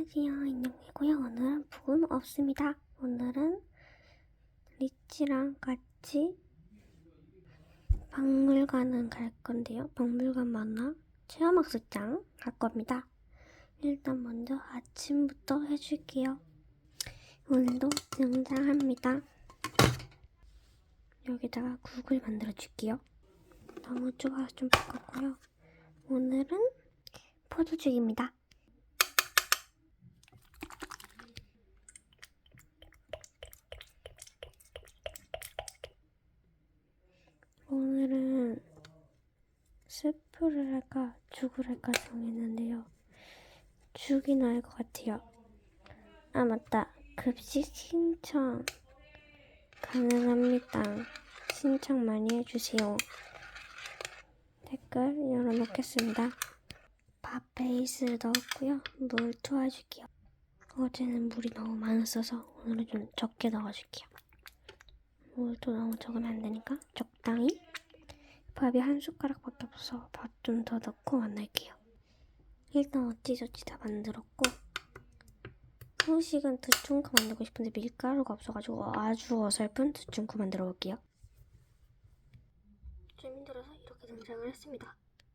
안녕하세요. 인형이고요. 오늘은 부금 없습니다. 오늘은 리치랑 같이 박물관은 갈 건데요. 박물관 맞나? 체험학습장 갈 겁니다. 일단 먼저 아침부터 해줄게요. 오늘도 등장합니다. 여기다가 국을 만들어 줄게요. 너무 좁아서 좀 바꿨고요. 오늘은 포도죽입니다. 오늘은 스프를 할까 죽을 할까 정했는데요. 죽이 나을 것 같아요. 아 맞다. 급식 신청 가능합니다. 신청 많이 해주세요. 댓글 열어놓겠습니다. 밥 베이스를 넣었고요. 물 투하줄게요. 어제는 물이 너무 많았어서 오늘은 좀 적게 넣어줄게요. 물도 너무 적으면 안 되니까 적당히 밥이 한 숟가락밖에 없어서 밥좀 더 넣고 만들게요. 일단 어찌저찌 다 만들었고 후식은 두충크 만들고 싶은데 밀가루가 없어가지고 아주 어설픈 두충크 만들어 볼게요. 좀 힘들어서 이렇게 등장을 했습니다.